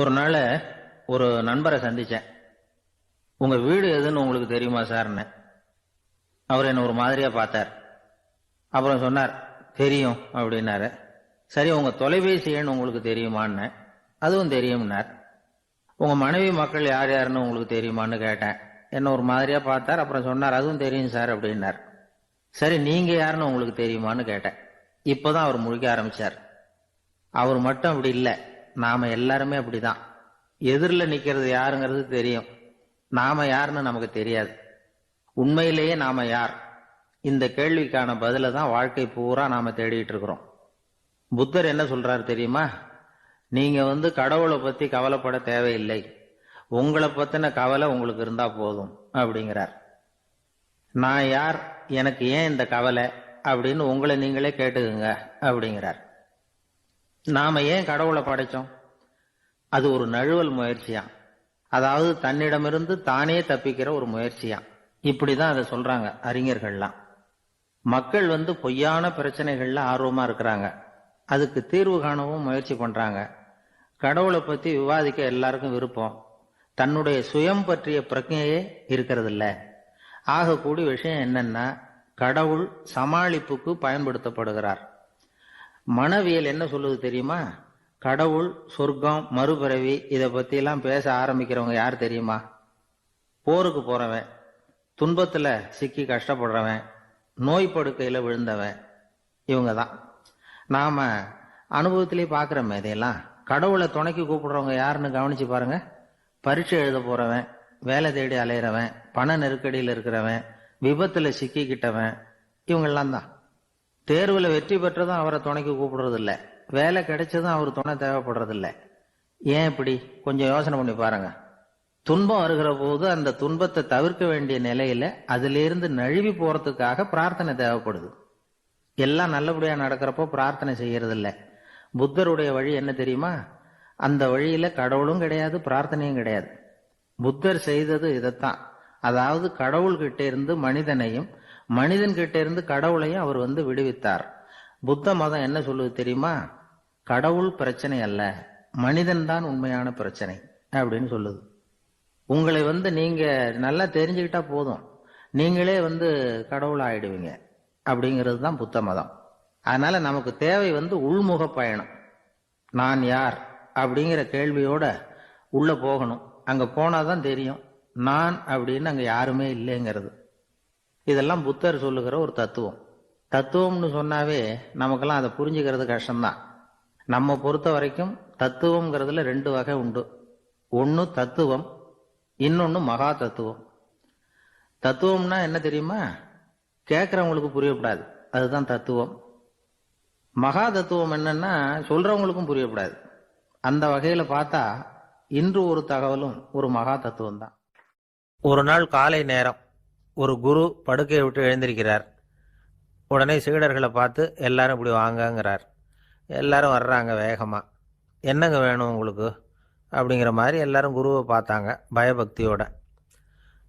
ஒரு நாள் ஒரு நண்பரை சந்தித்தேன் உங்கள் வீடு எதுன்னு உங்களுக்கு தெரியுமா சார்னு. அவர் என்னை ஒரு மாதிரியாக பார்த்தார். அப்புறம் சொன்னார் தெரியும் அப்படின்னாரு. சரி உங்கள் தொலைபேசி எண் உங்களுக்கு தெரியுமான்னு. அதுவும் தெரியும்னார். உங்கள் மனைவி மக்கள் யார் யாருன்னு உங்களுக்கு தெரியுமான்னு கேட்டேன். என்ன ஒரு மாதிரியாக பார்த்தார் அப்புறம் சொன்னார் அதுவும் தெரியும் சார் அப்படின்னார். சரி நீங்கள் யாருன்னு உங்களுக்கு தெரியுமான்னு கேட்டேன். இப்போ தான் அவர் முழிக்க ஆரம்பிச்சார். அவர் மட்டும் அப்படி இல்லை. நாம எல்லாருமே அப்படிதான். எதிரில் நிக்கிறது யாருங்கிறது தெரியும். நாம யாருன்னு நமக்கு தெரியாது. உண்மையிலேயே நாம யார்? இந்த கேள்விக்கான பதில தான் வாழ்க்கை பூரா நாம தேடிட்டு இருக்கிறோம். புத்தர் என்ன சொல்றாரு தெரியுமா? நீங்க வந்து கடவுளை பத்தி கவலைப்பட தேவையில்லை. உங்களை பத்தின கவலை உங்களுக்கு இருந்தா போதும் அப்படிங்கிறார். நான் யார்? எனக்கு ஏன் இந்த கவலை? அப்படின்னு உங்களை நீங்களே கேட்டுக்குங்க அப்படிங்கிறார். நாம ஏன் கடவுளை படைச்சோம்? அது ஒரு நழுவல் முயற்சியா? அதாவது தன்னிடமிருந்து தானே தப்பிக்கிற ஒரு முயற்சியா? இப்படிதான் அதை சொல்றாங்க அறிஞர்கள்லாம். மக்கள் வந்து பொய்யான பிரச்சனைகள்ல ஆர்வமா இருக்கிறாங்க. அதுக்கு தீர்வு காணவும் முயற்சி பண்றாங்க. கடவுளை பத்தி விவாதிக்க எல்லாருக்கும் விருப்பம். தன்னுடைய சுயம் பற்றிய பிரச்சனையே இருக்கிறது இல்ல ஆகக்கூடிய விஷயம் என்னன்னா கடவுள் சமாளிப்புக்கு பயன்படுத்தப்படுகிறார். மனவியல் என்ன சொல்லுது தெரியுமா? கடவுள் சொர்க்கம் மறுபிறவி இதை பற்றிலாம் பேச ஆரம்பிக்கிறவங்க யார் தெரியுமா? போருக்கு போறவன் துன்பத்தில் சிக்கி கஷ்டப்படுறவன் நோய் படுக்கையில் விழுந்தவன் இவங்க தான் நாம அனுபவத்திலே பார்க்குறோமே இதையெல்லாம். கடவுளை துணைக்கு கூப்பிடுறவங்க யாருன்னு கவனிச்சு பாருங்க. பரீட்சை எழுத போறவன் வேலை தேடி அலையிறவன் பண நெருக்கடியில் இருக்கிறவன் விபத்தில் சிக்கிக்கிட்டவன் இவங்கெல்லாம் தான். தேர்வில் வெற்றி பெற்றதும் அவரை துணைக்கு கூப்பிடுறதில்ல. வேலை கிடைச்சதும் அவர் துணை தேவைப்படுறதில்ல. ஏன் இப்படி? கொஞ்சம் யோசனை பண்ணி பாருங்க. துன்பம் வருகிற போது அந்த துன்பத்தை தவிர்க்க வேண்டிய நிலையில அதிலிருந்து நழுவி போறதுக்காக பிரார்த்தனை தேவைப்படுது. எல்லாம் நல்லபடியா நடக்கிறப்போ பிரார்த்தனை செய்யறது இல்லை புத்தருடைய வழி என்ன தெரியுமா? அந்த வழியில கடவுளும் கிடையாது பிரார்த்தனையும் கிடையாது. புத்தர் செய்தது இதைத்தான். அதாவது கடவுள்கிட்ட இருந்து மனிதனையும் மனிதன்கிட்ட இருந்து கடவுளையும் அவர் வந்து விடுவித்தார். புத்த மதம் என்ன சொல்லுது தெரியுமா? கடவுள் பிரச்சனை அல்ல மனிதன் தான் உண்மையான பிரச்சனை அப்படின்னு சொல்லுது. உங்களை வந்து நீங்க நல்லா தெரிஞ்சுக்கிட்டா போதும். நீங்களே வந்து கடவுள் ஆயிடுவீங்க அப்படிங்கிறது தான் புத்த மதம். அதனால நமக்கு தேவை வந்து உள்முக பயணம். நான் யார் அப்படிங்கிற கேள்வியோட உள்ள போகணும். அங்க போனாதான் தெரியும். நான் அப்படின்னு அங்க யாருமே இல்லைங்கிறது. இதெல்லாம் புத்தர் சொல்லுகிற ஒரு தத்துவம். தத்துவம்னு சொன்னாவே நமக்கெல்லாம் அதை புரிஞ்சுக்கிறது கஷ்டம்தான். நம்ம பொறுத்த வரைக்கும் தத்துவம்ங்கிறதுல ரெண்டு வகை உண்டு. ஒன்று தத்துவம் இன்னொன்று மகா தத்துவம். தத்துவம்னா என்ன தெரியுமா? கேட்குறவங்களுக்கு புரியப்படாது. அதுதான் தத்துவம். மகா தத்துவம் என்னன்னா சொல்றவங்களுக்கும் புரியப்படாது. அந்த வகையில பார்த்தா இன்று ஒரு தகவலும் ஒரு மகா தத்துவம் தான் ஒரு நாள் காலை நேரம். ஒரு குரு படுக்கையை விட்டு எழுந்திருக்கிறார். உடனே சீடர்களை பார்த்து எல்லாரும் இப்படி வாங்கங்கிறார். எல்லாரும் வர்றாங்க வேகமாக என்னங்க வேணும் உங்களுக்கு? அப்படிங்கிற மாதிரி எல்லாரும் குருவை பார்த்தாங்க பயபக்தியோட.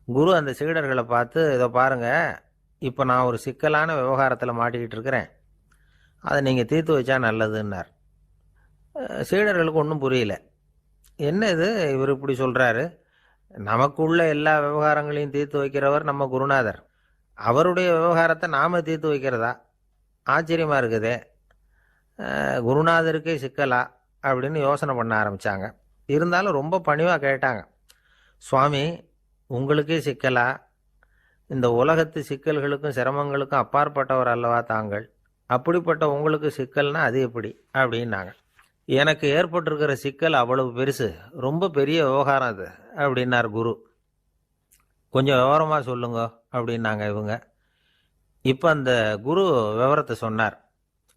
குரு அந்த சீடர்களை பார்த்து இதை பாருங்கள் இப்போ நான் ஒரு சிக்கலான விவகாரத்தில் மாட்டிக்கிட்டு இருக்கிறேன். அதை நீங்கள் தீர்த்து வச்சா நல்லதுன்னார். சீடர்களுக்கு ஒன்றும் புரியல. என்ன இது? இவர் இப்படி சொல்கிறாரு நமக்குள்ள எல்லா விவகாரங்களையும் தீர்த்து வைக்கிறவர் நம்ம குருநாதர். அவருடைய விவகாரத்தை நாம் தீர்த்து வைக்கிறதா? ஆச்சரியமாக இருக்குதே. குருநாதருக்கே சிக்கலா? அப்படின்னு யோசனை பண்ண ஆரம்பித்தாங்க இருந்தாலும் ரொம்ப பணிவாக கேட்டாங்க. சுவாமி உங்களுக்கே சிக்கலா? இந்த உலகத்து சிக்கல்களுக்கும் சிரமங்களுக்கும் அப்பாற்பட்டவர் அல்லவா தாங்கள்? அப்படிப்பட்ட உங்களுக்கு சிக்கல்னா அது எப்படி? அப்படின்னாங்க. எனக்கு ஏற்பட்டிருக்கிற சிக்கல் அவ்வளவு பெருசு. ரொம்ப பெரிய விவகாரம் அது அப்படின்னார் குரு. கொஞ்சம் விவரமாக சொல்லுங்க அப்படின்னாங்க இவங்க. இப்போ அந்த குரு விவரத்தை சொன்னார்.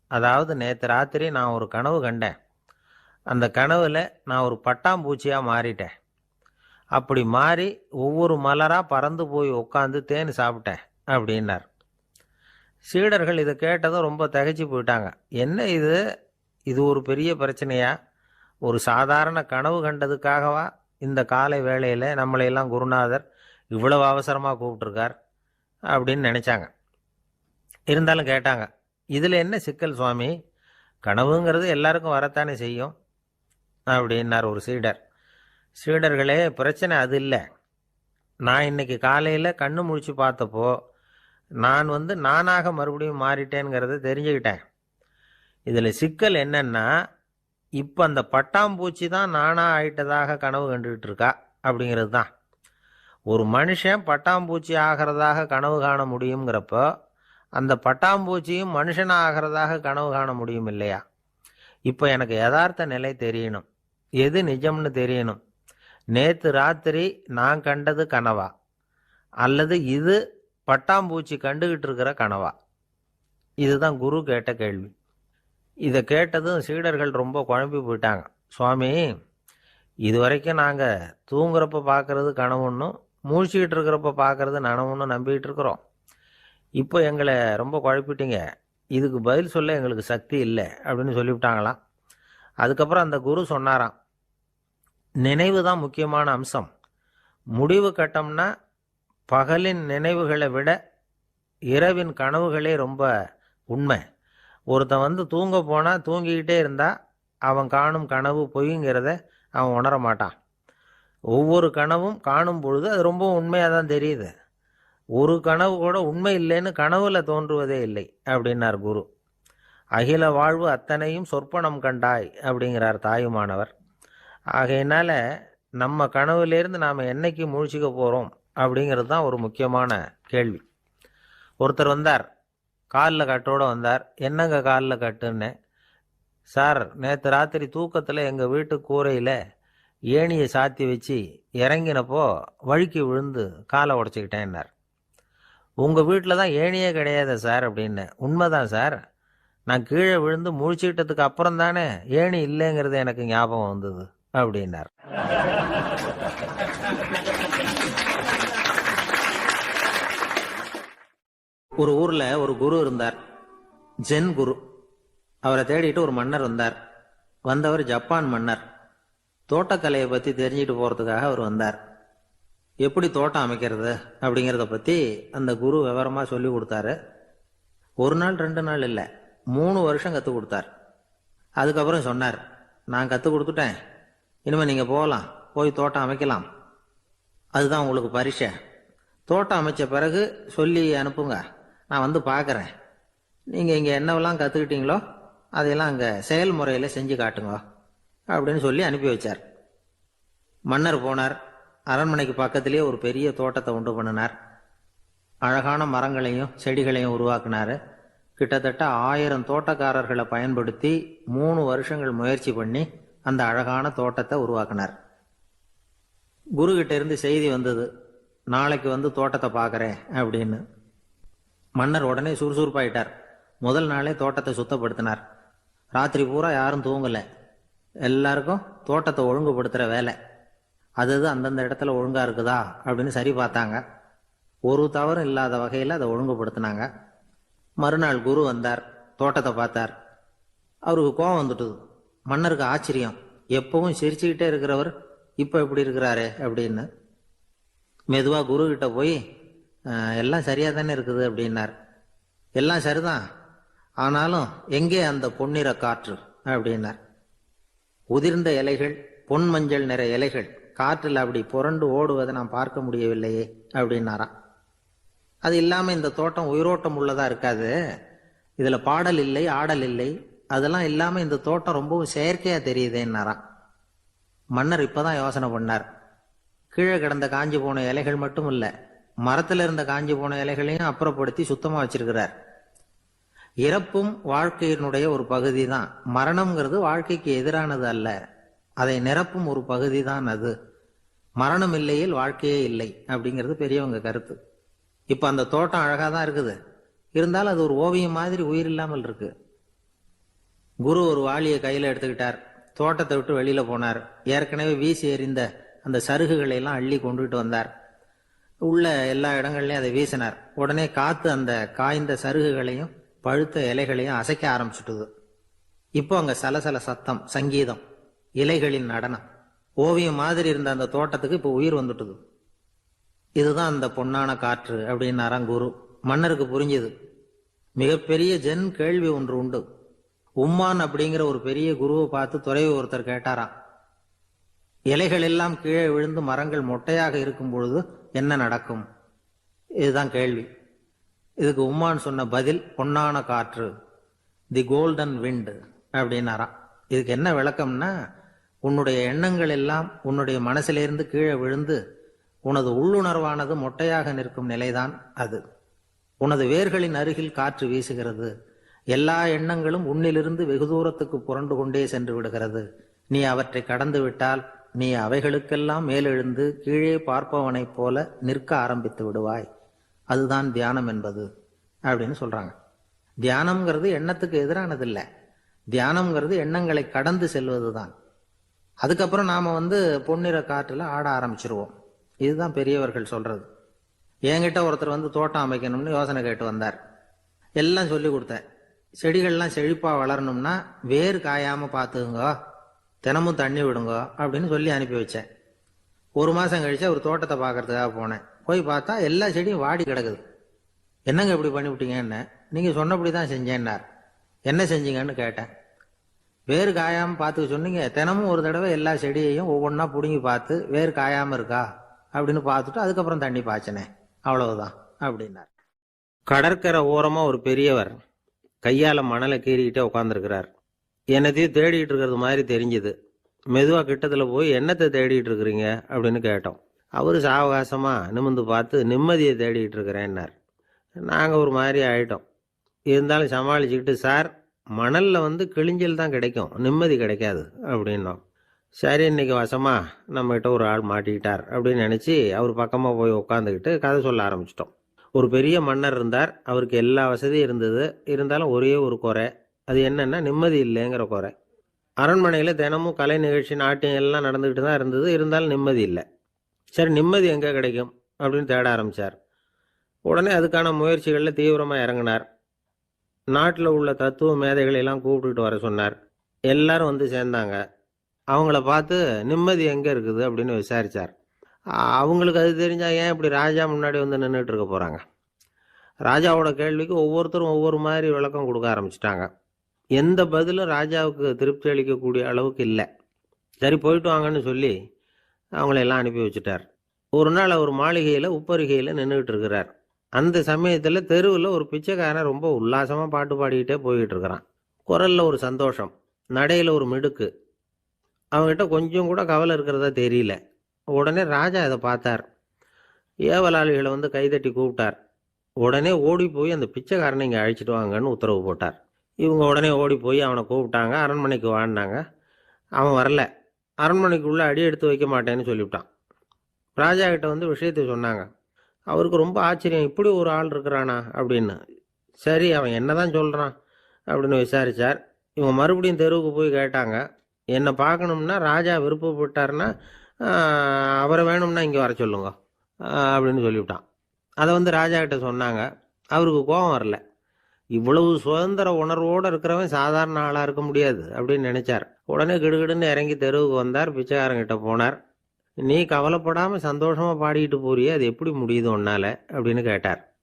அதாவது நேற்று ராத்திரி நான் ஒரு கனவு கண்டேன். அந்த கனவில் நான் ஒரு பட்டாம்பூச்சியாக மாறிட்டேன். அப்படி மாறி ஒவ்வொரு மலராக பறந்து போய் உட்காந்து தேன் சாப்பிட்டேன் அப்படின்னார். சீடர்கள் இதை கேட்டதும் ரொம்ப தகைச்சு போயிட்டாங்க. என்ன இது? இது ஒரு பெரிய பிரச்சனையா? ஒரு சாதாரண கனவு கண்டதுக்காகவா? இந்த காலை வேளையில் நம்மளையெல்லாம் குருநாதர் இவ்வளவு அவசரமாக கூப்பிட்டுருக்கார் அப்படின்னு நினச்சாங்க. இருந்தாலும் கேட்டாங்க இதில் என்ன சிக்கல் சுவாமி? கனவுங்கிறது எல்லாருக்கும் வரத்தானே செய்யும்? அப்படின்னார் ஒரு சீடர். சீடர்களே பிரச்சனை அது இல்லை. நான் இன்னைக்கு காலையில் கண்ணு முழிச்சு பார்த்தப்போ நான் வந்து நானாக மறுபடியும் மாறிட்டேங்கிறத தெரிஞ்சுக்கிட்டேன். இதில் சிக்கல் என்னன்னா இப்போ அந்த பட்டாம்பூச்சி தான் நானாக ஆயிட்டதாக கனவு கண்டுகிட்டு இருக்கா? அப்படிங்கிறது தான். ஒரு மனுஷன் பட்டாம்பூச்சி ஆகிறதாக கனவு காண முடியுங்கிறப்போ அந்த பட்டாம்பூச்சியும் மனுஷனாக ஆகிறதாக கனவு காண முடியும் இல்லையா? இப்போ எனக்கு யதார்த்த நிலை தெரியணும். எது நிஜம்னு தெரியணும். நேற்று ராத்திரி நான் கண்டது கனவா? அல்லது இது பட்டாம்பூச்சி கண்டுகிட்டு இருக்கிற கனவா? இதுதான் குரு கேட்ட கேள்வி. இதை கேட்டதும் சீடர்கள் ரொம்ப குழம்பி போயிட்டாங்க. சுவாமி இது வரைக்கும் நாங்கள் தூங்குறப்ப பார்க்குறது கனவுன்னும் மூழ்கிட்டு இருக்கிறப்ப பார்க்குறது நனவுன்னு நம்பிக்கிட்டு இருக்கிறோம். இப்போ எங்களை ரொம்ப குழப்பிட்டீங்க. இதுக்கு பதில் சொல்ல எங்களுக்கு சக்தி இல்லை அப்படின்னு சொல்லிவிட்டாங்களாம். அதுக்கப்புறம் அந்த குரு சொன்னாராம். நினைவு தான் முக்கியமான அம்சம். முடிவு கட்டம்னா பகலின் நினைவுகளை விட இரவின் கனவுகளே ரொம்ப உண்மை. ஒருத்தன் வந்து தூங்க போனால் தூங்கிக்கிட்டே இருந்தால் அவன் காணும் கனவு பொய்ங்கிறத அவன் உணர மாட்டான். ஒவ்வொரு கனவும் காணும் பொழுது அது ரொம்ப உண்மையாக தான் தெரியுது. ஒரு கனவு கூட உண்மை இல்லைன்னு கனவுல தோன்றுவதே இல்லை அப்படின்னார் குரு. அகில வாழ்வு அத்தனையும் சொற்பனம் கண்டாய் அப்படிங்கிறார் தாயுமானவர். ஆகையினால நம்ம கனவுலேருந்து நாம் என்னைக்கு முழிச்சிக்க போகிறோம் அப்படிங்கிறது தான் ஒரு முக்கியமான கேள்வி. ஒருத்தர் வந்தார் காலில் கட்டோடு வந்தார். என்னங்க காலில் கட்டுன்னு சார் நேற்று ராத்திரி தூக்கத்தில் எங்கள் வீட்டு கூரையில் ஏணியை சாத்தி வச்சு இறங்கினப்போ வழுக்கி விழுந்து காலை உடச்சிக்கிட்டேன்னார். உங்கள் வீட்டில் தான் ஏணியே கிடையாது சார் அப்படின்னு. உண்மைதான் சார். நான் கீழே விழுந்து முழிச்சுக்கிட்டதுக்கு அப்புறம் தானே ஏணி இல்லைங்கிறது எனக்கு ஞாபகம் வந்தது அப்படின்னார். ஒரு ஊர்ல ஒரு குரு இருந்தார். ஜென் குரு. அவரை தேடிட்டு ஒரு மன்னர் வந்தார். வந்தவர் ஜப்பான் மன்னர். தோட்டக்கலையை பத்தி தெரிஞ்சுட்டு போறதுக்காக அவர் வந்தார். எப்படி தோட்டம் அமைக்கிறது அப்படிங்கிறத பத்தி அந்த குரு விவரமா சொல்லி கொடுத்தாரு. ஒரு நாள் ரெண்டு நாள் இல்லை மூணு வருஷம் கற்றுக் கொடுத்தார். அதுக்கப்புறம் சொன்னார் நான் கற்றுக் கொடுத்துட்டேன். இனிமேல் நீங்கள் போகலாம் போய் தோட்டம் அமைக்கலாம். அதுதான் உங்களுக்கு பரிசை. தோட்டம் அமைச்ச பிறகு சொல்லி அனுப்புங்க. நான் வந்து பார்க்குறேன் நீங்கள் இங்கே என்னவெல்லாம் கற்றுக்கிட்டீங்களோ அதையெல்லாம் அங்கே செயல்முறையில் செஞ்சு காட்டுங்க அப்படின்னு சொல்லி அனுப்பி வச்சார். மன்னர் போனார். அரண்மனைக்கு பக்கத்திலேயே ஒரு பெரிய தோட்டத்தை உண்டு பண்ணினார். அழகான மரங்களையும் செடிகளையும் உருவாக்குனார். கிட்டத்தட்ட ஆயிரம் தோட்டக்காரர்களை பயன்படுத்தி மூணு வருஷங்கள் முயற்சி பண்ணி அந்த அழகான தோட்டத்தை உருவாக்கினார். குருகிட்ட இருந்து செய்தி வந்தது நாளைக்கு வந்து தோட்டத்தை பார்க்குறேன் அப்படின்னு. மன்னர் உடனே சுறுசுறுப்பாயிட்டார். முதல் நாளே தோட்டத்தை சுத்தப்படுத்தினார். ராத்திரி பூரா யாரும் தூங்கலை. எல்லாருக்கும் தோட்டத்தை ஒழுங்குபடுத்துகிற வேலை. அது அது அந்தந்த இடத்துல ஒழுங்காக இருக்குதா அப்படின்னு சரி பார்த்தாங்க. ஒரு தவறும் இல்லாத வகையில் அதை ஒழுங்குபடுத்தினாங்க. மறுநாள் குரு வந்தார் தோட்டத்தை பார்த்தார். அவருக்கு கோபம் வந்துட்டுது. மன்னருக்கு ஆச்சரியம். எப்பவும் சிரிச்சுக்கிட்டே இருக்கிறவர் இப்போ எப்படி இருக்கிறாரே அப்படின்னு. மெதுவாக குரு கிட்ட போய் எல்லாம் சரியாக தானே இருக்குது அப்படின்னார். எல்லாம் சரிதான். ஆனாலும் எங்கே அந்த பொன்னிற காற்று? அப்படின்னார். உதிர்ந்த இலைகள் பொன் மஞ்சள் நிற இலைகள் காற்றில் அப்படி புரண்டு ஓடுவதை நான் பார்க்க முடியவில்லையே அப்படின்னாராம். அது இல்லாமல் இந்த தோட்டம் உயிரோட்டம் உள்ளதா இருக்காது. இதில் பாடல் இல்லை ஆடல் இல்லை. அதெல்லாம் இல்லாமல் இந்த தோட்டம் ரொம்பவும் செயற்கையாக தெரியுதேன்னாராம். மன்னர் இப்போதான் யோசனை பண்ணார். கீழே கிடந்த காஞ்சி போன இலைகள் மட்டும் இல்லை மரத்தில் இருந்த காஞ்சி போன இலைகளையும் அப்புறப்படுத்தி சுத்தமாக வச்சிருக்கிறார். இறப்பும் வாழ்க்கையினுடைய ஒரு பகுதி தான் மரணம்ங்கிறது வாழ்க்கைக்கு எதிரானது அல்ல. அதை நிரப்பும் ஒரு பகுதி தான் அது. மரணம் இல்லையில் வாழ்க்கையே இல்லை அப்படிங்கிறது பெரியவங்க கருத்து. இப்போ அந்த தோட்டம் அழகாக தான் இருக்குது. இருந்தாலும் அது ஒரு ஓவியம் மாதிரி உயிர் இல்லாமல் இருக்கு. குரு ஒரு வாளியை கையில் எடுத்துக்கிட்டார். தோட்டத்தை விட்டு வெளியில போனார். ஏற்கனவே வீசி எறிந்த அந்த சருகுகளை எல்லாம் அள்ளி கொண்டுகிட்டு வந்தார். உள்ள எல்லா இடங்கள்லையும் அதை வீசினார். உடனே காத்து அந்த காய்ந்த சருகுகளையும் பழுத்த இலைகளையும் அசைக்க ஆரம்பிச்சுட்டுது. இப்போ அங்க சலசல சத்தம் சங்கீதம் இலைகளின் நடனம். ஓவியம் மாதிரி இருந்த அந்த தோட்டத்துக்கு இப்போ உயிர் வந்துட்டுது. இதுதான் அந்த பொன்னான காற்று அப்படின்னாராம் குரு. மன்னருக்கு புரிஞ்சுது. மிகப்பெரிய ஜென் கேள்வி ஒன்று உண்டு. உம்மான் அப்படிங்கிற ஒரு பெரிய குருவை பார்த்து துறைவி ஒருத்தர் கேட்டாராம். இலைகள் எல்லாம் கீழே விழுந்து மரங்கள் மொட்டையாக இருக்கும் பொழுது என்ன நடக்கும்? இதுதான் கேள்வி. இதுக்கு உம்மான் சொன்ன பதில் பொன்னான காற்று தி கோல்டன் விண்டு அப்படின்னாராம். இதுக்கு என்ன விளக்கம்னா உன்னுடைய எண்ணங்கள் எல்லாம் உன்னுடைய மனசிலிருந்து கீழே விழுந்து உனது உள்ளுணர்வானது மொட்டையாக நிற்கும் நிலைதான் அது. உனது வேர்களின் அருகில் காற்று வீசுகிறது. எல்லா எண்ணங்களும் உன்னிலிருந்து வெகு தூரத்துக்கு புரண்டு கொண்டே சென்று விடுகிறது. நீ அவற்றை கடந்து விட்டால் நீ அவைகளுக்கெல்லாம் மேலெழுந்து கீழே பார்ப்பவனைப் போல நிற்க ஆரம்பித்து விடுவாய். அதுதான் தியானம் என்பது அப்படின்னு சொல்றாங்க. தியானம்ங்கிறது எண்ணத்துக்கு எதிரானது இல்லை தியானம்ங்கிறது எண்ணங்களை கடந்து செல்வதுதான். அதுக்கப்புறம் நாம வந்து பொன்னிற காற்றுல ஆட ஆரம்பிச்சிருவோம். இதுதான் பெரியவர்கள் சொல்றது. என்கிட்ட ஒருத்தர் வந்து தோட்டம் அமைக்கணும்னு யோசனை கேட்டு வந்தார். எல்லாம் சொல்லி கொடுத்தேன். செடிகள்லாம் செழிப்பா வளரணும்னா வேர் காயாம பார்த்துக்குங்க. தினமும் தண்ணி விடுங்க அப்படின்னு சொல்லி அனுப்பி வச்சேன். ஒரு மாதம் கழிச்சு ஒரு தோட்டத்தை பார்க்கறதுக்காக போனேன். போய் பார்த்தா எல்லா செடியும் வாடி கிடக்குது. என்னங்க இப்படி பண்ணிவிட்டீங்கன்னு? நீங்கள் சொன்னபடி தான் செஞ்சேன்னார். என்ன செஞ்சீங்கன்னு கேட்டேன். வேர் காயாமல் பார்த்துக்க சொன்னீங்க. தினமும் ஒரு தடவை எல்லா செடியையும் ஒவ்வொன்றா பிடுங்கி பார்த்து வேர் காயாமல் இருக்கா? அப்படின்னு பார்த்துட்டு அதுக்கப்புறம் தண்ணி பாய்ச்சினேன். அவ்வளவுதான் அப்படின்னார். கடற்கரை ஓரமாக ஒரு பெரியவர் கையால் மணலை கீறிக்கிட்டே உட்காந்துருக்கிறார் என்னத்தையும் தேடிட்டு இருக்கிறது மாதிரி தெரிஞ்சுது. மெதுவாக கிட்டத்தில் போய் என்னத்தை தேடிட்டு இருக்கிறீங்க? அப்படின்னு கேட்டோம். அவரு சாவகாசமாக நிமிந்து பார்த்து நிம்மதியை தேடிட்டு இருக்கிறேன்னார். நாங்கள் ஒரு மாதிரி ஆயிட்டோம். இருந்தாலும் சமாளிச்சுக்கிட்டு சார் மணலில் வந்து கிழிஞ்சல் தான் கிடைக்கும். நிம்மதி கிடைக்காது. அப்படின்னோம். சரி இன்னைக்கு வசமா நம்மகிட்ட ஒரு ஆள் மாட்டிக்கிட்டார். அப்படின்னு நினச்சி அவர் பக்கமாக போய் உட்காந்துக்கிட்டு கதை சொல்ல ஆரம்பிச்சிட்டோம். ஒரு பெரிய மன்னர் இருந்தார். அவருக்கு எல்லா வசதியும் இருந்தது. இருந்தாலும் ஒரே ஒரு குறை. அது என்னென்னா நிம்மதி இல்லைங்கிற குறை. அரண்மனையில் தினமும் கலை நிகழ்ச்சி நாட்டியம் எல்லாம் நடந்துக்கிட்டு தான் இருந்தது. இருந்தாலும் நிம்மதி இல்லை. சரி நிம்மதி எங்கே கிடைக்கும்? அப்படின்னு தேட ஆரம்பித்தார் உடனே அதுக்கான முயற்சிகளில் தீவிரமாக இறங்கினார். நாட்டில் உள்ள தத்துவ மேதைகளை எல்லாம் கூப்பிட்டுட்டு வர சொன்னார். எல்லாரும் வந்து சேர்ந்தாங்க. அவங்கள பார்த்து நிம்மதி எங்கே இருக்குது? அப்படின்னு விசாரிச்சார். அவங்களுக்கு அது தெரிஞ்சா ஏன் இப்படி ராஜா முன்னாடி வந்து நின்றுட்டு இருக்க போகிறாங்க ராஜாவோட கேள்விக்கு ஒவ்வொருத்தரும் ஒவ்வொரு மாதிரி விளக்கம் கொடுக்க ஆரம்பிச்சிட்டாங்க. எந்த பதிலும் ராஜாவுக்கு திருப்தி அளிக்கக்கூடிய அளவுக்கு இல்லை. சரி போயிட்டு வாங்கன்னு சொல்லி அவங்கள எல்லாம் அனுப்பி வச்சுட்டார். ஒரு நாள் அவர் மாளிகையில் உப்பரிகையில் நின்றுக்கிட்டு இருக்கிறார். அந்த சமயத்தில் தெருவில் ஒரு பிச்சைக்காரன் ரொம்ப உல்லாசமாக பாட்டு பாடிக்கிட்டே போய்கிட்டு இருக்கிறான். குரலில் ஒரு சந்தோஷம் நடையில் ஒரு மிடுக்கு. அவங்ககிட்ட கொஞ்சம் கூட கவலை இருக்கிறதா தெரியல. உடனே ராஜா இதை பார்த்தார். ஏவலாளிகளை வந்து கைதட்டி கூப்பிட்டார். உடனே ஓடி போய் அந்த பிச்சைக்காரனை இங்கே அழைச்சிட்டு வாங்கன்னு உத்தரவு போட்டார். இவங்க உடனே ஓடி போய் அவனை கூப்பிட்டாங்க. அரண்மனைக்கு வாழ்னாங்க அவன் வரல. அரண்மனைக்குள்ளே அடி எடுத்து வைக்க மாட்டேன்னு சொல்லிவிட்டான். ராஜா கிட்ட வந்து விஷயத்தை சொன்னாங்க. அவருக்கு ரொம்ப ஆச்சரியம். இப்படி ஒரு ஆள் இருக்கிறானா அப்படின்னு. சரி அவன் என்னதான் சொல்கிறான் அப்படின்னு விசாரித்தார் இவங்க மறுபடியும் தெருவுக்கு போய் கேட்டாங்க. என்னை பார்க்கணும்னா ராஜா விருப்பப்பட்டாருன்னா அவரை வேணும்னா இங்கே வர சொல்லுங்க அப்படின்னு சொல்லிவிட்டான். அதை வந்து ராஜா கிட்ட சொன்னாங்க. அவருக்கு கோபம் வரல. இவ்வளவு சுதந்திர உணர்வோடு இருக்கிறவன் சாதாரண ஆளாக இருக்க முடியாது அப்படின்னு நினைச்சார். உடனே கிடுகிடுன்னு இறங்கி தெருவுக்கு வந்தார் பிச்சைக்காரங்கிட்ட போனார். நீ கவலைப்படாமல் சந்தோஷமாக பாடிக்கிட்டு போறியே அது எப்படி முடியுது உன்னால்? அப்படின்னு கேட்டார்.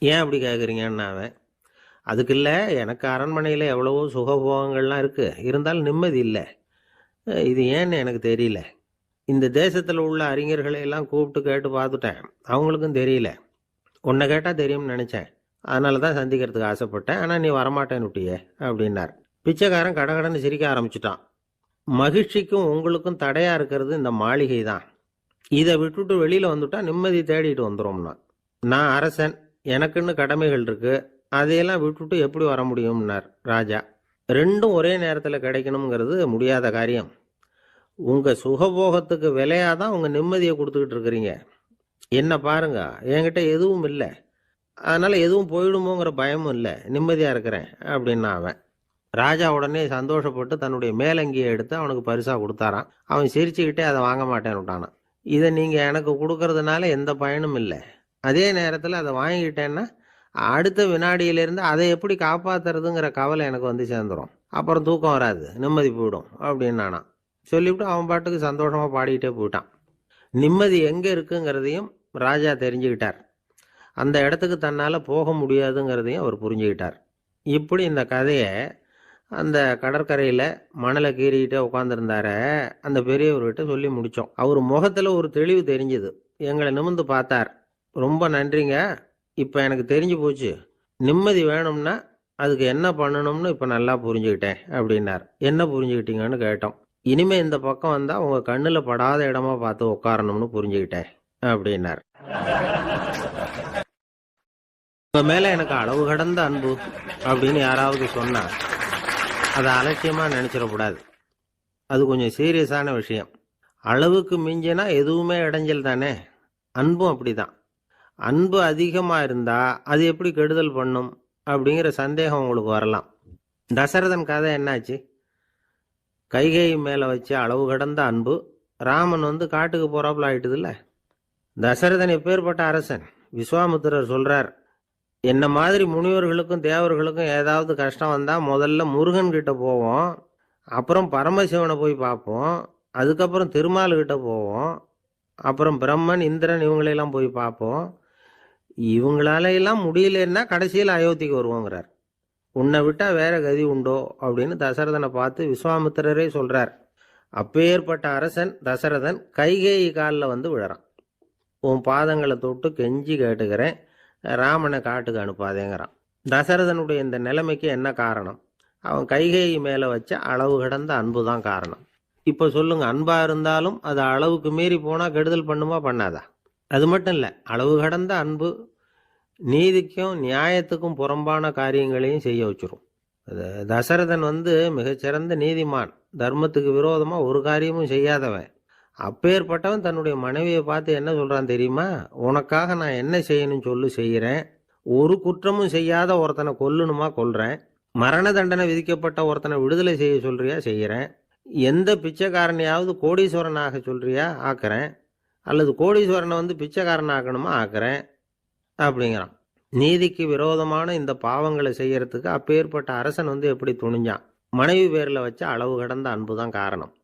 ஏன் அப்படி கேட்குறீங்கன்னு அவன் அதுக்கு இல்லை எனக்கு அரண்மனையில் எவ்வளவோ சுகபோகங்கள்லாம் இருக்குது இருந்தாலும் நிம்மதி இல்லை. இது ஏன்னு எனக்கு தெரியல. இந்த தேசத்தில் உள்ள அறிஞர்களை எல்லாம் கூப்பிட்டு கேட்டு பார்த்துட்டேன். அவங்களுக்கும் தெரியல. உன்னை கேட்டால் தெரியும்னு நினச்சேன். அதனால தான் சந்திக்கிறதுக்கு ஆசைப்பட்டேன். ஆனால் நீ வரமாட்டேன்னு விட்டியே அப்படின்னார். பிச்சைக்காரன் கடகடன்னு சிரிக்க ஆரம்பிச்சிட்டான். மகிழ்ச்சிக்கும் உங்களுக்கும் தடையாக இருக்கிறது இந்த மாளிகை தான். இதை விட்டுட்டு வெளியில் வந்துட்டா நிம்மதி தேடிட்டு வந்துடும்னா நான் அரசன் எனக்குன்னு கடமைகள் இருக்குது அதையெல்லாம் விட்டுட்டு எப்படி வர முடியும்னார் ராஜா. ரெண்டும் ஒரே நேரத்தில் கிடைக்கணுங்கிறது முடியாத காரியம். உங்கள் சுகபோகத்துக்கு விலையாக தான் உங்கள் நிம்மதியை கொடுத்துக்கிட்டு இருக்கிறீங்க. என்ன பாருங்க என்கிட்ட எதுவும் இல்லை. அதனால எதுவும் போயிடுமோங்கிற பயமும் இல்லை. நிம்மதியா இருக்கிறேன் அப்படின்னா அவன். ராஜா உடனே சந்தோஷப்பட்டு தன்னுடைய மேலங்கியை எடுத்து அவனுக்கு பரிசா கொடுத்தாரான் அவன் சிரிச்சுக்கிட்டே அதை வாங்க மாட்டேன்னு விட்டானான் இதை நீங்க எனக்கு கொடுக்கறதுனால எந்த பயனும் இல்லை. அதே நேரத்தில் அதை வாங்கிக்கிட்டேன்னா அடுத்த வினாடியிலிருந்து அதை எப்படி காப்பாத்துறதுங்கிற கவலை எனக்கு வந்து சேர்ந்துரும். அப்புறம் தூக்கம் வராது. நிம்மதி போயிடும் அப்படின்னு சொல்லிவிட்டு அவன் பாட்டுக்கு சந்தோஷமா பாடிக்கிட்டே போயிட்டான். நிம்மதி எங்க இருக்குங்கிறதையும் ராஜா தெரிஞ்சுக்கிட்டார். அந்த இடத்துக்கு தன்னால் போக முடியாதுங்கிறதையும் அவர் புரிஞ்சுக்கிட்டார். இப்படி இந்த கதையை அந்த கடற்கரையில் மணலை கீறிக்கிட்டே உட்காந்துருந்தார அந்த பெரியவர்கிட்ட சொல்லி முடித்தோம் அவர் முகத்தில் ஒரு தெளிவு தெரிஞ்சுது. எங்களை நிமிர்ந்து பார்த்தார். ரொம்ப நன்றிங்க. இப்போ எனக்கு தெரிஞ்சு போச்சு. நிம்மதி வேணும்னா அதுக்கு என்ன பண்ணணும்னு இப்போ நல்லா புரிஞ்சுக்கிட்டேன் அப்படின்னார். என்ன புரிஞ்சுக்கிட்டீங்கன்னு கேட்டோம். இனிமே இந்த பக்கம் வந்தால் உங்கள் கண்ணில் படாத இடமா பார்த்து உட்காரணும்னு புரிஞ்சுக்கிட்டேன் அப்படின்னார். உங்க மேல எனக்கு அளவு கடந்த அன்பு அப்படின்னு யாராவது சொன்னா அதை அலட்சியமா நினைச்சிடக்கூடாது. அது கொஞ்சம் சீரியஸான விஷயம். அளவுக்கு மிஞ்சினா எதுவுமே இடைஞ்சல் தானே? அன்பும் அப்படிதான். அன்பு அதிகமாக இருந்தா அது எப்படி கெடுதல் பண்ணும் அப்படிங்கிற சந்தேகம் உங்களுக்கு வரலாம். தசரதன் கதை என்னாச்சு? கைகை மேலே வச்சு அளவு கடந்த அன்பு ராமன் வந்து காட்டுக்கு போறாப்புல ஆயிட்டுதுல்ல? தசரதன் எப்பேற்பட்ட அரசன்? விஸ்வாமித்திரர் சொல்றார் என்ன மாதிரி முனிவர்களுக்கும் தேவர்களுக்கும் ஏதாவது கஷ்டம் வந்தால் முதல்ல முருகன் கிட்ட போவோம். அப்புறம் பரமசிவனை போய் பார்ப்போம். அதுக்கப்புறம் திருமால் கிட்ட போவோம். அப்புறம் பிரம்மன் இந்திரன் இவங்களையெல்லாம் போய் பார்ப்போம். இவங்களால எல்லாம் முடியலன்னா கடைசியில் அயோத்திக்கு வருவோங்கிறார். உன்னை விட்டால் வேற கதி உண்டோ அப்படின்னு தசரதனை பார்த்து விஸ்வாமித்திரரே சொல்கிறார் அப்பேற்பட்ட அரசன் தசரதன் கைகேயி காலில் வந்து விழறான். உன் பாதங்களை தொட்டு கெஞ்சி கேட்டுக்கிறேன். ராமனை காட்டுக்கு அனுப்பாதேங்கிறான். தசரதனுடைய இந்த நிலைமைக்கு என்ன காரணம்? அவன் கைகை மேலே வச்ச அளவு கடந்த அன்பு தான் காரணம். இப்போ சொல்லுங்க அன்பா இருந்தாலும் அது அளவுக்கு மீறி போனால் கெடுதல் பண்ணுமா பண்ணாதா? அது மட்டும் இல்லை அளவு கடந்த அன்பு நீதிக்கும் நியாயத்துக்கும் புறம்பான காரியங்களையும் செய்ய வச்சிரும். தசரதன் வந்து மிகச்சிறந்த நீதிமான். தர்மத்துக்கு விரோதமாக ஒரு காரியமும் செய்யாதவன். அப்பேற்பட்டவன் தன்னுடைய மனைவியை பார்த்து என்ன சொல்கிறான் தெரியுமா? உனக்காக நான் என்ன செய்யணும்னு சொல்லு செய்கிறேன். ஒரு குற்றமும் செய்யாத ஒருத்தனை கொல்லணுமா கொல்றேன். மரண தண்டனை விதிக்கப்பட்ட ஒருத்தனை விடுதலை செய்ய சொல்றியா? செய்கிறேன். எந்த பிச்சைக்காரனையாவது கோடீஸ்வரன் ஆக சொல்றியா? ஆக்குறேன். அல்லது கோடீஸ்வரனை வந்து பிச்சைக்காரன் ஆக்கணுமா ஆக்குறேன். அப்படிங்கிறான். நீதிக்கு விரோதமான இந்த பாவங்களை செய்யறதுக்கு அப்பேற்பட்ட அரசன் வந்து எப்படி துணிஞ்சான்? மனைவி பேரில் வச்ச அளவு கடந்த அன்பு தான் காரணம்.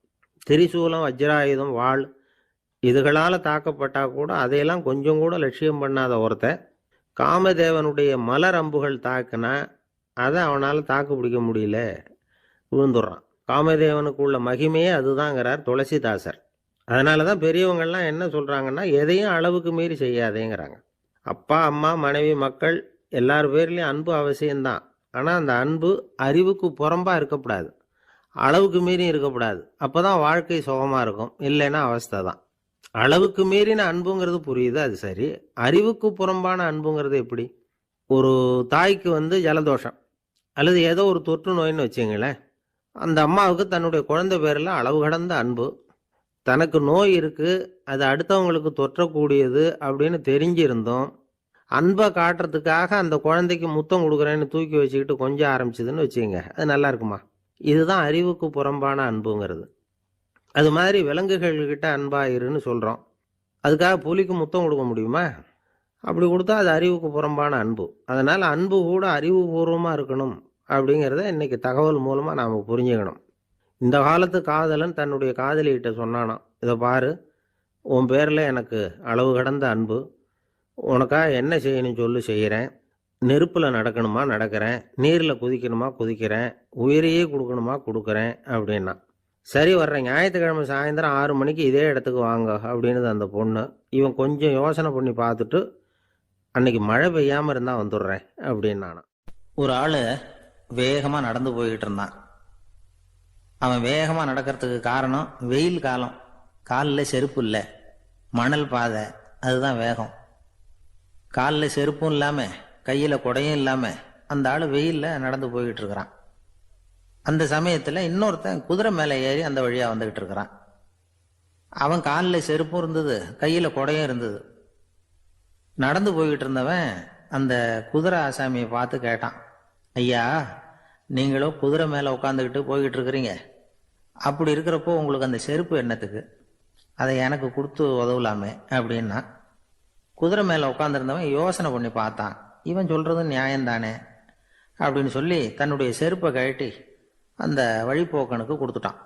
திரிசூலம் வஜ்ராயுதம் வாள் இதுகளால் தாக்கப்பட்டா கூட அதையெல்லாம் கொஞ்சம் கூட லட்சியம் பண்ணாத ஒருத்த காமதேவனுடைய மலர் அம்புகள் தாக்குனா அதை அவனால் தாக்கு பிடிக்க முடியல. விழுந்துடுறான். காமதேவனுக்கு உள்ள மகிமையே அதுதாங்கிறார் துளசிதாசர். அதனால தான் பெரியவங்கள்லாம் என்ன சொல்கிறாங்கன்னா எதையும் அளவுக்கு மீறி செய்யாதேங்கிறாங்க. அப்பா அம்மா மனைவி மக்கள் எல்லார் பேர்லேயும் அன்பு அவசியம்தான். ஆனால் அந்த அன்பு அறிவுக்கு புறம்பாக இருக்கக்கூடாது. அளவுக்கு மீறி இருக்கக்கூடாது. அப்போ தான் வாழ்க்கை சுகமாக இருக்கும். இல்லைன்னா அவஸ்தை தான். அளவுக்கு மீறின அன்புங்கிறது புரியுது அது சரி. அறிவுக்கு புறம்பான அன்புங்கிறது எப்படி? ஒரு தாய்க்கு வந்து ஜலதோஷம். அல்லது ஏதோ ஒரு தொற்று நோயின்னு வச்சுங்களேன். அந்த அம்மாவுக்கு தன்னுடைய குழந்தை பேரில் அளவு கடந்த அன்பு. தனக்கு நோய் இருக்குது அது அடுத்தவங்களுக்கு தொற்றக்கூடியது அப்படின்னு தெரிஞ்சிருந்தோம். அன்பை காட்டுறதுக்காக அந்த குழந்தைக்கு முத்தம் கொடுக்குறேன்னு தூக்கி வச்சுக்கிட்டு கொஞ்சம் ஆரம்பிச்சதுன்னு வச்சுங்க. அது நல்லா இருக்குமா? இதுதான் அறிவுக்கு புறம்பான அன்புங்கிறது. அது மாதிரி விலங்குகள்கிட்ட அன்பாயிருன்னு சொல்கிறோம் அதுக்காக புலிக்கு முத்தம் கொடுக்க முடியுமா? அப்படி கொடுத்தா அது அறிவுக்கு புறம்பான அன்பு. அதனால் அன்பு கூட அறிவுபூர்வமாக இருக்கணும் அப்படிங்கிறத இன்றைக்கி தகவல் மூலமாக நாம் புரிஞ்சுக்கணும். இந்த காலத்து காதலன் தன்னுடைய காதலிகிட்ட சொன்னானாம் இதை பாரு உன் பேரில் எனக்கு அளவு கடந்த அன்பு. உனக்காக என்ன செய்யணும் சொல்லு செய்கிறேன் நெருப்பில் நடக்கணுமா நடக்கிறேன். நீரில் குதிக்கணுமா குதிக்கிறேன். உயிரையே கொடுக்கணுமா கொடுக்குறேன் அப்படின்னா. சரி வர்றேன். ஞாயிற்றுக்கிழமை சாயந்தரம் ஆறு மணிக்கு இதே இடத்துக்கு வாங்க அப்படின்னுது அந்த பொண்ணு. இவன் கொஞ்சம் யோசனை பண்ணி பார்த்துட்டு அன்னைக்கு மழை பெய்யாமல் இருந்தால் வந்துடுறேன் அப்படின்னானான் ஒரு ஆள் வேகமாக நடந்து போய்கிட்டு இருந்தான். அவன் வேகமாக நடக்கிறதுக்கு காரணம் வெயில் காலம். காலில் செருப்பு இல்லை. மணல் பாதை. அதுதான் வேகம். காலில் செருப்பும் இல்லாமல் கையில் குடையும் இல்லாமல் அந்த ஆள் வெயிலில் நடந்து போய்கிட்டு இருக்கிறான் அந்த சமயத்தில் இன்னொருத்தன் குதிரை மேலே ஏறி அந்த வழியாக வந்துக்கிட்டு இருக்கிறான். அவன் காலில் செருப்பும் இருந்தது கையில் குடையும் இருந்தது. நடந்து போய்கிட்டு இருந்தவன் அந்த குதிரை ஆசாமியை பார்த்து கேட்டான். ஐயா நீங்களும் குதிரை மேலே உட்காந்துக்கிட்டு போய்கிட்டு இருக்கிறீங்க அப்படி இருக்கிறப்போ உங்களுக்கு அந்த செருப்பு என்னத்துக்கு? அதை எனக்கு கொடுத்து உதவலாமே அப்படின்னா குதிரை மேலே உட்காந்துருந்தவன் யோசனை பண்ணி பார்த்தான். இவன் சொல்கிறது நியாயம்தானே அப்படின்னு சொல்லி தன்னுடைய செருப்பை கழட்டி அந்த வழிபோக்கனுக்கு கொடுத்துட்டான்.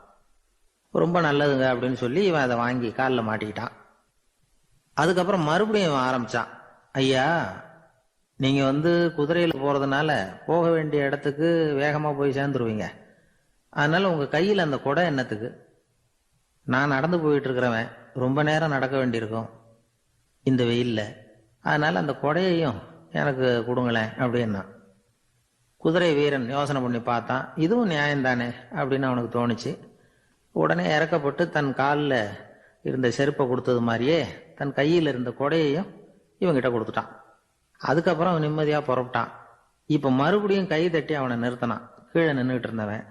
ரொம்ப நல்லதுங்க அப்படின்னு சொல்லி இவன் அதை வாங்கி காலில் மாட்டிக்கிட்டான். அதுக்கப்புறம் மறுபடியும் இவன் ஆரம்பித்தான் ஐயா நீங்கள் வந்து குதிரையில் போகிறதுனால போக வேண்டிய இடத்துக்கு வேகமாக போய் சேர்ந்துருவீங்க. அதனால் உங்கள் கையில் அந்த குடை என்னத்துக்கு? நான் நடந்து போயிட்டு இருக்கிறவன் ரொம்ப நேரம் நடக்க வேண்டியிருக்கும். இந்த வெயில்ல. அதனால் அந்த கொடையையும் எனக்கு கொடுங்களேன் அப்படின்னா. குதிரை வீரன் யோசனை பண்ணி பார்த்தான். இதுவும் நியாயம்தானே அப்படின்னு அவனுக்கு தோணுச்சு. உடனே இறக்கப்பட்டு தன் காலில் இருந்த செருப்பை கொடுத்தது மாதிரியே தன் கையில் இருந்த கொடையையும் இவங்கிட்ட கொடுத்துட்டான். அதுக்கப்புறம் அவன் நிம்மதியாக புறப்பட்டான். இப்போ மறுபடியும் கை தட்டி அவனை நிறுத்தினான். கீழே நின்றுட்டு இருந்தவன்.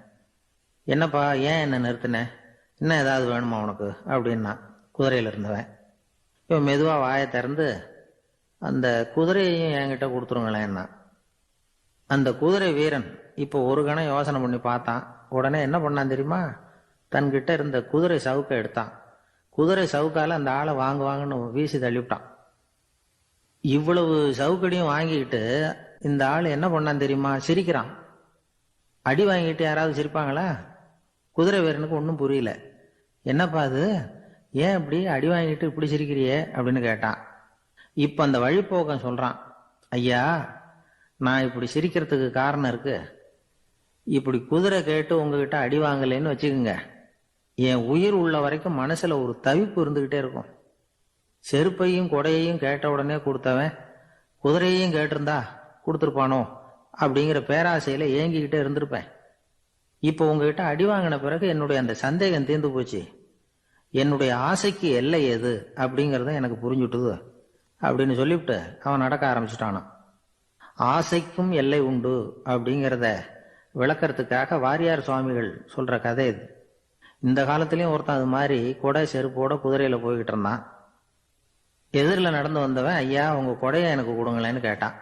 என்னப்பா ஏன் என்னை நிறுத்தினேன் இன்னும் ஏதாவது வேணுமா உனக்கு? அப்படின்னா குதிரையில் இருந்தவன். இவன் மெதுவாக வாயை திறந்து அந்த குதிரையையும் என்கிட்ட கொடுத்துருங்களேன்னா அந்த குதிரை வீரன் இப்போ ஒரு கணம் யோசனை பண்ணி பார்த்தான். உடனே என்ன பண்ணான் தெரியுமா? தன்கிட்ட இருந்த குதிரை சவுக்கை எடுத்தான். குதிரை சவுக்கால அந்த ஆளை வாங்க வாங்கன்னு வீசி தள்ளிவிட்டான். இவ்வளவு சவுக்கடியும் வாங்கிக்கிட்டு இந்த ஆள் என்ன பண்ணான் தெரியுமா? சிரிக்கிறான். அடி வாங்கிட்டு யாராவது சிரிப்பாங்களா? குதிரை வீரனுக்கு ஒன்றும் புரியல. என்னப்பா அது? ஏன் இப்படி அடி வாங்கிட்டு இப்படி சிரிக்கிறியே அப்படின்னு கேட்டான். இப்போ அந்த வழிப்போக்கன் சொல்றான் ஐயா நான் இப்படி சிரிக்கிறதுக்கு காரணம் இருக்கு. இப்படி குதிரை கேட்டு உங்ககிட்ட அடி வாங்கலைன்னு வச்சுக்கோங்க. என் உயிர் உள்ள வரைக்கும் மனசுல ஒரு தவிப்பு இருந்துகிட்டே இருக்கும். செருப்பையும் கொடையையும் கேட்ட உடனே கொடுத்தவன் குதிரையையும் கேட்டிருந்தா கொடுத்துருப்பானோ? அப்படிங்கிற பேராசையில ஏங்கிக்கிட்டே இருந்திருப்பேன். இப்போ உங்ககிட்ட அடி வாங்கின பிறகு என்னுடைய அந்த சந்தேகம் தீர்ந்து போச்சு. என்னுடைய ஆசைக்கு எல்லை எது அப்படிங்கறத எனக்கு புரிஞ்சுட்டுது. அப்படின்னு சொல்லிவிட்டு அவன் நடக்க ஆரம்பிச்சிட்டானான் ஆசைக்கும் எல்லை உண்டு அப்படிங்கிறத விளக்கறதுக்காக வாரியார் சுவாமிகள் சொல்ற கதை இது. இந்த காலத்துலேயும் ஒருத்தன் அது மாதிரி கொடை செருப்போட குதிரையில போய்கிட்டு இருந்தான். எதிரில் நடந்து வந்தவன் ஐயா உங்க கொடையை எனக்கு கொடுங்களேன்னு கேட்டான்.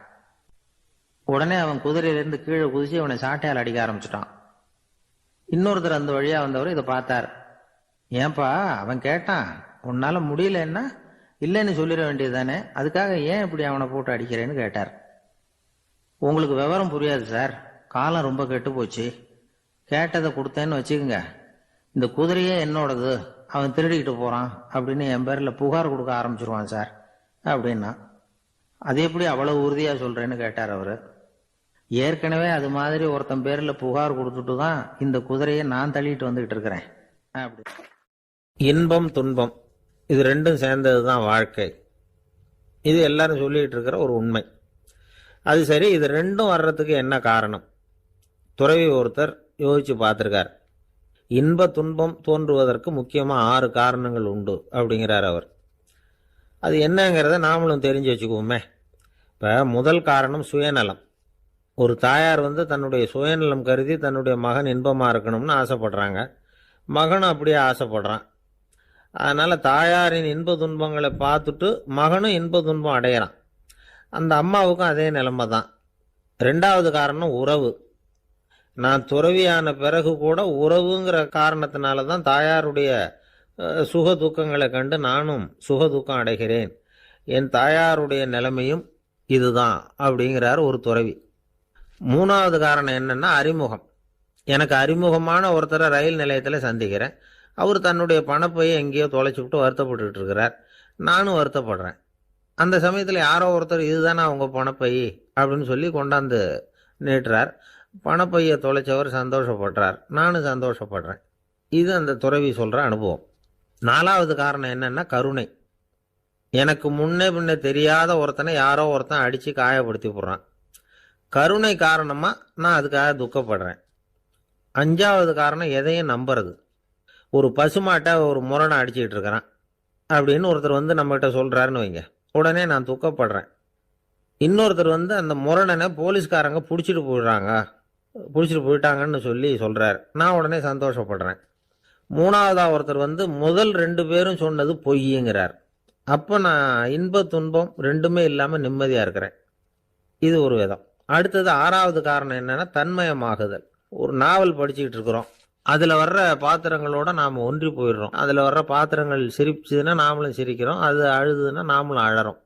உடனே அவன் குதிரையிலேருந்து கீழே குதிச்சு அவனை சாட்டையால் அடிக்க ஆரம்பிச்சிட்டான். இன்னொருத்தர் அந்த வழியா வந்தவர் இதை பார்த்தார். ஏன்பா அவன் கேட்டான் உன்னால முடியலன்னா இல்லைன்னு சொல்லிட வேண்டியது தானே அதுக்காக ஏன் இப்படி அவனை போட்டு அடிக்கிறேன்னு கேட்டார். உங்களுக்கு விவரம் புரியாது சார். காலம் ரொம்ப கெட்டு போச்சு. கேட்டதை கொடுத்தேன்னு வச்சுக்கோங்க. இந்த குதிரையே என்னோடது. அவன் திருடிக்கிட்டு போகிறான் அப்படின்னு என் பேரில் புகார் கொடுக்க ஆரம்பிச்சிருவான் சார் அப்படின்னா. அது எப்படி அவ்வளோ உறுதியாக சொல்கிறேன்னு கேட்டார் அவர். ஏற்கனவே அது மாதிரி ஒருத்தன் பேரில் புகார் கொடுத்துட்டு தான் இந்த குதிரையை நான் தள்ளிட்டு வந்துக்கிட்டு இருக்கிறேன். அப்படி. இன்பம் துன்பம். இது ரெண்டும் சேர்ந்தது தான் வாழ்க்கை. இது எல்லாரும் சொல்லிகிட்டு இருக்கிற ஒரு உண்மை. அது சரி இது ரெண்டும் வர்றதுக்கு என்ன காரணம்? துறவி ஒருத்தர் யோசித்து பார்த்துருக்கார். இன்ப துன்பம் தோன்றுவதற்கு முக்கியமாக ஆறு காரணங்கள் உண்டு அப்படிங்கிறார் அவர். அது என்னங்கிறத நாமளும் தெரிஞ்சு வச்சுக்குவோமே. இப்போ முதல் காரணம் சுயநலம். ஒரு தாயார் வந்து தன்னுடைய சுயநலம் கருதி தன்னுடைய மகன் இன்பமாக இருக்கணும்னு ஆசைப்படுறாங்க. மகனும் அப்படியே ஆசைப்படுறான். அதனால் தாயாரின் இன்ப துன்பங்களை பார்த்துட்டு மகனும் இன்ப துன்பம் அடையிறான். அந்த அம்மாவுக்கும் அதே நிலைமை தான் ரெண்டாவது காரணம் உறவு. நான் துறவியான பிறகு கூட உறவுங்கிற காரணத்தினால தான் தாயாருடைய சுக துக்கங்களை கண்டு நானும் சுக துக்கம் அடைகிறேன். என் தாயாருடைய நிலைமையும் இதுதான் அப்படிங்கிறார் ஒரு துறவி. மூணாவது காரணம் என்னென்னா அறிமுகம். எனக்கு அறிமுகமான ஒருத்தரை ரயில் நிலையத்தில் சந்திக்கிறேன். அவர் தன்னுடைய பணப்பையை எங்கேயோ தொலைச்சி விட்டு வருத்தப்பட்டுட்டு இருக்கிறார். நானும் வருத்தப்படுறேன். அந்த சமயத்தில் யாரோ ஒருத்தர் இதுதானே அவங்க பணப்பை? அப்படின்னு சொல்லி கொண்டாந்து நீட்டுறார். பணப்பையை தொலைச்சவர் சந்தோஷப்படுறார். நானும் சந்தோஷப்படுறேன். இது அந்த துறவி சொல்கிற அனுபவம். நாலாவது காரணம் என்னென்னா கருணை. எனக்கு முன்னே பின்ன தெரியாத ஒருத்தனை யாரோ ஒருத்தன் அடித்து காயப்படுத்தி போடுறான் கருணை காரணமாக நான் அதுக்காக துக்கப்படுறேன். அஞ்சாவது காரணம் எதையும் நம்புறது. ஒரு பசுமாட்டை ஒரு முரணை அடிச்சுக்கிட்டு இருக்கிறான். அப்படின்னு ஒருத்தர் வந்து நம்மகிட்ட சொல்கிறாருன்னு வைங்க. உடனே நான் துக்கப்படுறேன். இன்னொருத்தர் வந்து அந்த முரணனை போலீஸ்காரங்க பிடிச்சிட்டு போயிடுறாங்க. பிடிச்சிட்டு போயிட்டாங்கன்னு சொல்லி சொல்கிறார் நான் உடனே சந்தோஷப்படுறேன். மூணாவதாக ஒருத்தர் வந்து முதல் ரெண்டு பேரும் சொன்னது பொய்யுங்கிறார். அப்போ நான் இன்ப துன்பம் ரெண்டுமே இல்லாமல் நிம்மதியாக இருக்கிறேன். இது ஒரு விதம். அடுத்தது ஆறாவது காரணம் என்னென்னா தன்மயமாகுதல். ஒரு நாவல் படிச்சுக்கிட்டு இருக்கிறோம். அதில் வர்ற பாத்திரங்களோட நாம் ஒன்றி போயிடுறோம். அதில் வர்ற பாத்திரங்கள் சிரிச்சுதுன்னா நாமளும் சிரிக்கிறோம். அது அழுதுன்னா நாமளும் அழறோம்.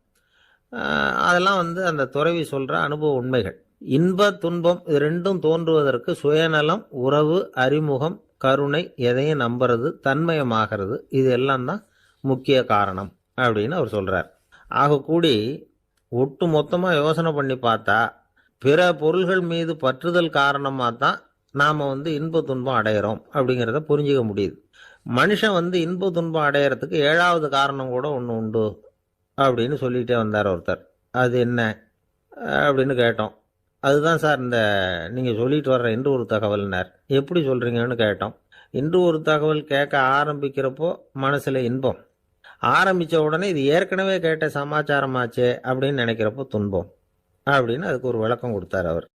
அதெல்லாம் வந்து அந்த துறவி சொல்கிற அனுபவ உண்மைகள். இன்ப துன்பம் இது ரெண்டும் தோன்றுவதற்கு சுயநலம் உறவு அறிமுகம் கருணை எதையும் நம்புறது தன்மயமாகிறது இது எல்லாம் தான் முக்கிய காரணம் அப்படின்னு அவர் சொல்கிறார் ஆக கூடி ஒட்டு மொத்தமாக யோசனை பண்ணி பார்த்தா பிற பொருள்கள் மீது பற்றுதல் காரணமாக தான் நாம் வந்து இன்ப துன்பம் அடையிறோம் அப்படிங்கிறத புரிஞ்சுக்க முடியுது. மனுஷன் வந்து இன்ப துன்பம் அடையிறதுக்கு ஏழாவது காரணம் கூட ஒன்று உண்டு அப்படின்னு சொல்லிகிட்டே வந்தார் ஒருத்தர். அது என்ன? அப்படின்னு கேட்டோம். அதுதான் சார் இந்த நீங்கள் சொல்லிட்டு வர்ற இன்று ஒரு தகவல்னார். எப்படி சொல்கிறீங்கன்னு கேட்டோம். இன்று ஒரு தகவல் கேட்க ஆரம்பிக்கிறப்போ மனசில் இன்பம். ஆரம்பித்த உடனே இது ஏற்கனவே கேட்ட சமாச்சாரமாச்சே அப்படின்னு நினைக்கிறப்போ துன்பம் அப்படின்னு அதுக்கு ஒரு விளக்கம் கொடுத்தார் அவர்.